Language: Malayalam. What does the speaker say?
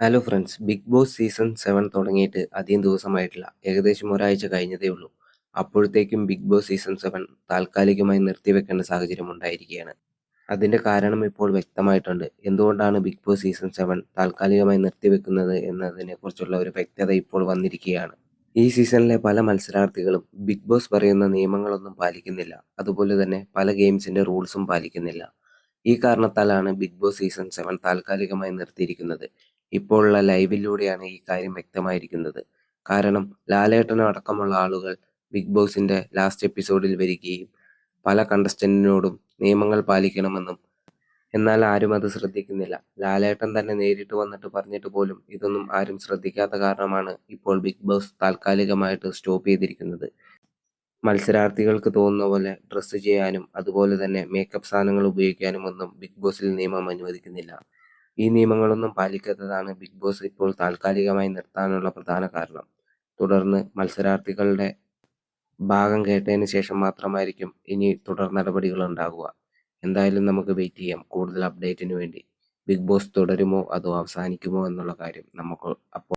Hello friends Big Boss season seven തുടങ്ങിയിട്ട് അധികം ദിവസമായിട്ടില്ല. ഏകദേശം ഒരാഴ്ച കഴിഞ്ഞതേ ഉള്ളൂ. അപ്പോഴത്തേക്കും ബിഗ് ബോസ് സീസൺ സെവൻ താൽക്കാലികമായി നിർത്തിവെക്കേണ്ട സാഹചര്യം ഉണ്ടായിരിക്കുകയാണ്. അതിന്റെ കാരണം ഇപ്പോൾ വ്യക്തമായിട്ടുണ്ട്. എന്തുകൊണ്ടാണ് ബിഗ് ബോസ് സീസൺ സെവൻ താൽക്കാലികമായി നിർത്തിവെക്കുന്നത് എന്നതിനെക്കുറിച്ചുള്ള ഒരു വ്യക്തത ഇപ്പോൾ വന്നിരിക്കുകയാണ്. ഈ സീസണിലെ പല മത്സരാർത്ഥികളും ബിഗ് ബോസ് പറയുന്ന നിയമങ്ങളൊന്നും പാലിക്കുന്നില്ല. അതുപോലെ തന്നെ പല ഗെയിംസിന്റെ റൂൾസും പാലിക്കുന്നില്ല. ഈ കാരണത്താലാണ് ബിഗ് ബോസ് സീസൺ സെവൻ താൽക്കാലികമായി നിർത്തിയിരിക്കുന്നത്. ഇപ്പോഴുള്ള ലൈവിലൂടെയാണ് ഈ കാര്യം വ്യക്തമായിരിക്കുന്നത്. കാരണം ലാലേട്ടൻ അടക്കമുള്ള ആളുകൾ ബിഗ് ബോസിന്റെ ലാസ്റ്റ് എപ്പിസോഡിൽ വരികയും പല കണ്ടസ്റ്റന്റിനോടും നിയമങ്ങൾ പാലിക്കണമെന്നും എന്നാൽ ആരും അത് ശ്രദ്ധിക്കുന്നില്ല. ലാലേട്ടൻ തന്നെ നേരിട്ട് വന്നിട്ട് പറഞ്ഞിട്ട് പോലും ഇതൊന്നും ആരും ശ്രദ്ധിക്കാത്ത കാരണമാണ് ഇപ്പോൾ ബിഗ് ബോസ് താൽക്കാലികമായിട്ട് സ്റ്റോപ്പ് ചെയ്തിരിക്കുന്നത്. മത്സരാർത്ഥികൾക്ക് തോന്നുന്ന പോലെ ഡ്രസ്സ് ചെയ്യാനും അതുപോലെ തന്നെ മേക്കപ്പ് സാധനങ്ങൾ ഉപയോഗിക്കാനും ഒന്നും ബിഗ് ബോസിൽ നിയമം അനുവദിക്കുന്നില്ല. ഈ നിയമങ്ങളൊന്നും പാലിക്കാത്തതാണ് ബിഗ് ബോസ് ഇപ്പോൾ താൽക്കാലികമായി നിർത്താനുള്ള പ്രധാന കാരണം. തുടർന്ന് മത്സരാർത്ഥികളുടെ ഭാഗം കേട്ടതിന് ശേഷം മാത്രമായിരിക്കും ഇനി തുടർ നടപടികൾ ഉണ്ടാകുക എന്തായാലും നമുക്ക് വെയിറ്റ് ചെയ്യാം. കൂടുതൽ അപ്ഡേറ്റിന് വേണ്ടി ബിഗ് ബോസ് തുടരുമോ അതോ അവസാനിക്കുമോ എന്നുള്ള കാര്യം നമുക്ക് അപ്പോൾ